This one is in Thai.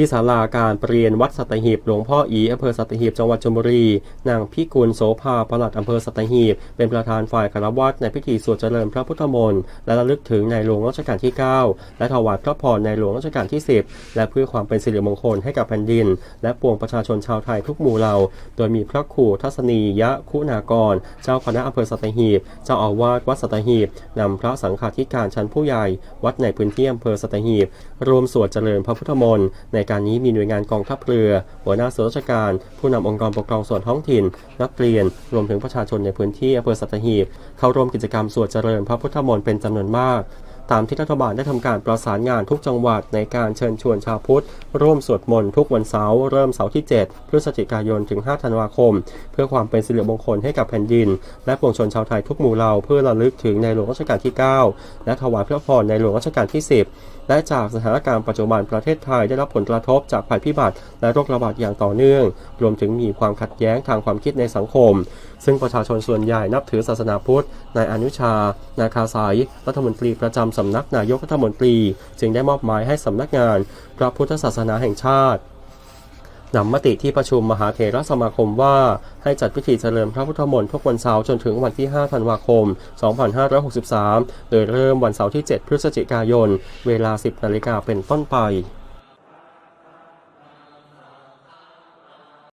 ที่ศาลาการประเรียนวัดสัตหีบหลวงพ่ออีอำเภอสัตหีบจังหวัดชลบุรี นางพิกุลโสภาปลัดอำเภอสัตหีบ เป็นประธานฝ่ายคารวะในพิธีสวดเจริญพระพุทธมนต์และระลึกถึงในหลวงรัชกาลที่ 9 และถวายพระพรในหลวงรัชกาลที่ 10 และเพื่อความเป็นสิริมงคลให้กับแผ่นดิน และปวงประชาชนชาวไทยทุกหมู่เหล่า โดยมีพระครูทัศนียะคุณากร เจ้าคณะอำเภอสัตหีบ เจ้าอาวาสวัดสัตหีบนำพระสังฆาธิการชั้นผู้ใหญ่ วัดในพื้นที่อำเภอสัตหีบรวมสวดเจริญพระพุทธมนต์ในการนี้มีหน่วยงานกองทัพเรือ หัวหน้าส่วนราชการ ผู้นำองค์กรปกครองส่วนท้องถิ่น นักเรียน รวมถึงประชาชนในพื้นที่อำเภอสัตหีบ เข้าร่วมกิจกรรมสวดเจริญพระพุทธมนต์เป็นจำนวนมาก ตามที่รัฐบาลได้ทำการประสานงานทุกจังหวัดในการเชิญชวนชาวพุทธ ร่วมสวดมนต์ทุกวันเสาร์เริ่มเสาร์ที่ 7 พฤศจิกายนถึง 5 ธันวาคม เพื่อความเป็นสิริมงคลให้กับแผ่นดิน และปวงชนชาวไทยทุกหมู่เหล่าเพื่อระลึกถึงในหลวงรัชกาลที่ 9 และถวายพระพรในหลวงรัชกาลที่ 10 และจากสถานการณ์ปัจจุบันประเทศไทยได้รับผลกระทบจากภัยพิบัติ และโรคระบาดอย่างต่อเนื่อง รวมถึงมีความขัดแย้งทางความคิดในสังคม ซึ่งประชาชนส่วนใหญ่นับถือศาสนาพุทธนายอนุชา นาคาสายรัฐมนตรีประจำสำนักนายกรัฐมนตรี จึงได้มอบหมายให้สำนักงานพระพุทธศาสนาแห่งชาตินำมติที่ประชุมมหาเถรสมาคมว่า ให้จัดพิธีเจริญพระพุทธมนต์ทุกวันเสาร์จนถึงวันที่ 5 ธันวาคม 2563 โดยเริ่มวันเสาร์ที่ 7 พฤศจิกายน เวลา 10 นาฬิกาเป็นต้นไป